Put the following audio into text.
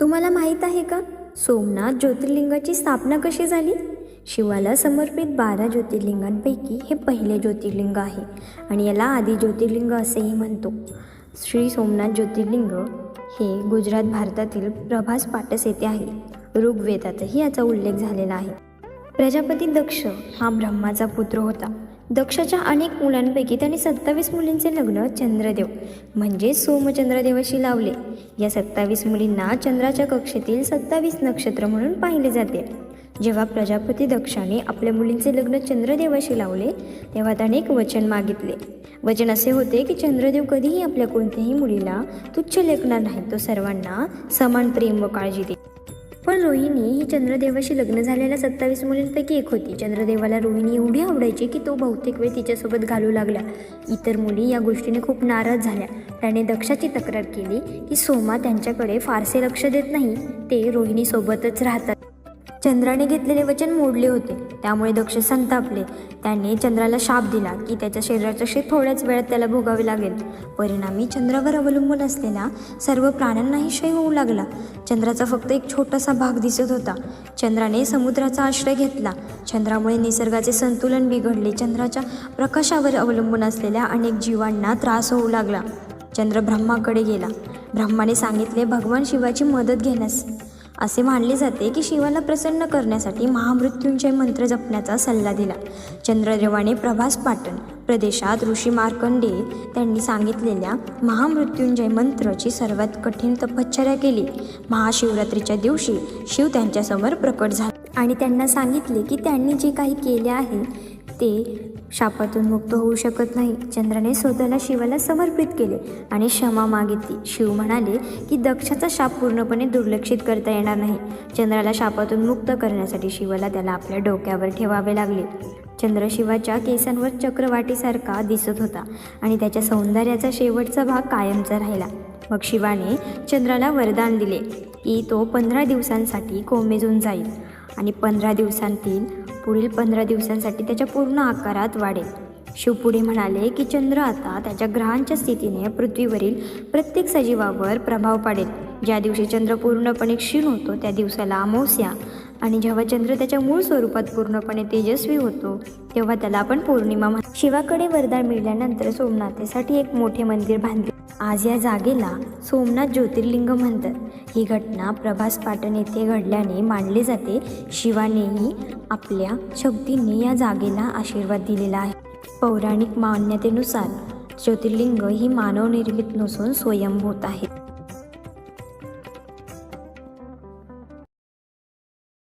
तुम्हाला माहीत आहे का? सोमनाथ ज्योतिर्लिंगाची स्थापना कशी झाली? शिवाला समर्पित बारा ज्योतिर्लिंगांपैकी हे पहिले ज्योतिर्लिंग आहे आणि याला आदी ज्योतिर्लिंग असेही म्हणतो. श्री सोमनाथ ज्योतिर्लिंग हे गुजरात भारतातील प्रभास पाटस येथे आहे. ऋग्वेदातही याचा उल्लेख झालेला आहे. प्रजापती दक्ष हा ब्रह्माचा पुत्र होता. दक्षाच्या अनेक मुलांपैकी त्याने सत्तावीस मुलींचे लग्न चंद्रदेव म्हणजे सोमचंद्रदेवाशी लावले. या सत्तावीस मुलींना चंद्राच्या कक्षेतील सत्तावीस नक्षत्र म्हणून पाहिले जाते. जेव्हा प्रजापती दक्षाने आपल्या मुलींचे लग्न चंद्रदेवाशी लावले तेव्हा त्याने एक वचन मागितले. वचन असे होते की चंद्रदेव कधीही आपल्या कोणत्याही मुलीला तुच्छ लेखणार नाही तो सर्वांना समान प्रेम व काळजी दे पण रोहिणी ही चंद्रदेवाशी लग्न झालेल्या सत्तावीस मुलींपैकी एक होती. चंद्रदेवाला रोहिणी एवढी आवडायची की तो बहुतेक वेळ तिच्यासोबत घालू लागला. इतर मुली या गोष्टीने खूप नाराज झाल्या. त्याने दक्षाची तक्रार केली की सोमा त्यांच्याकडे फारसे लक्ष देत नाही. ते रोहिणीसोबतच राहतात. चंद्राने घेतलेले वचन मोडले होते. त्यामुळे दक्ष संतापले. त्याने चंद्राला शाप दिला की त्याच्या शरीराचं शेत थोड्याच वेळात त्याला भोगावे लागेल. परिणामी चंद्रावर अवलंबून असलेला सर्व प्राण्यांनाही क्षय होऊ लागला. चंद्राचा फक्त एक छोटासा भाग दिसत होता. चंद्राने समुद्राचा आश्रय घेतला. चंद्रामुळे निसर्गाचे संतुलन बिघडले. चंद्राच्या प्रकाशावर अवलंबून असलेल्या अनेक जीवांना त्रास होऊ लागला. चंद्र ब्रह्माकडे गेला. ब्रह्माने सांगितले भगवान शिवाची मदत घेण्यास असे मानले जाते की शिवाला प्रसन्न करण्यासाठी महामृत्यूंजय मंत्र जपण्याचा सल्ला दिला. चंद्रदेवाने प्रभास पाटण प्रदेशात ऋषी मार्कंडे त्यांनी सांगितलेल्या महामृत्युंजय मंत्राची सर्वात कठीण तपश्चर्या केली. महाशिवरात्रीच्या दिवशी शिव त्यांच्यासमोर प्रकट झाले आणि त्यांना सांगितले की त्यांनी जे काही केले आहे ते शापातून मुक्त होऊ शकत नाही. चंद्राने स्वतःला शिवाला समर्पित केले आणि क्षमा मागितली. शिव म्हणाले की दक्षाचा शाप पूर्णपणे दुर्लक्षित करता येणार नाही. चंद्राला शापातून मुक्त करण्यासाठी शिवाला त्याला आपल्या डोक्यावर ठेवावे लागले. चंद्र शिवाच्या केसांवर चक्रवाटीसारखा दिसत होता आणि त्याच्या सौंदर्याचा शेवटचा भाग कायमचा राहिला. मग शिवाने चंद्राला वरदान दिले की तो पंधरा दिवसांसाठी कोमेजून जाईल आणि पंधरा दिवसांतील पुढील पंधरा दिवसांसाठी त्याच्या पूर्ण आकारात वाढेल. शिव पुढे म्हणाले की चंद्र आता त्याच्या ग्रहांच्या स्थितीने पृथ्वीवरील प्रत्येक सजीवावर प्रभाव पाडेल. ज्या दिवशी चंद्र पूर्णपणे क्षीण होतो त्या दिवसाला अमावस्या. आणि जेव्हा चंद्र त्याच्या मूळ स्वरूपात पूर्णपणे तेजस्वी होतो तेव्हा त्याला आपण पौर्णिमा शिवाकडे वरदान मिळाल्यानंतर सोमनाथेसाठी एक मोठे मंदिर बांधले. आज या जागेला सोमनाथ ज्योतिर्लिंग म्हणतात. ही घटना प्रभास पाटण येथे घडल्याने मानले जाते. शिवानेही आपल्या शक्तीने या जागेला आशीर्वाद दिलेला आहे. पौराणिक मान्यतेनुसार ज्योतिर्लिंग ही मानवनिर्मित नसून स्वयंभूत आहे.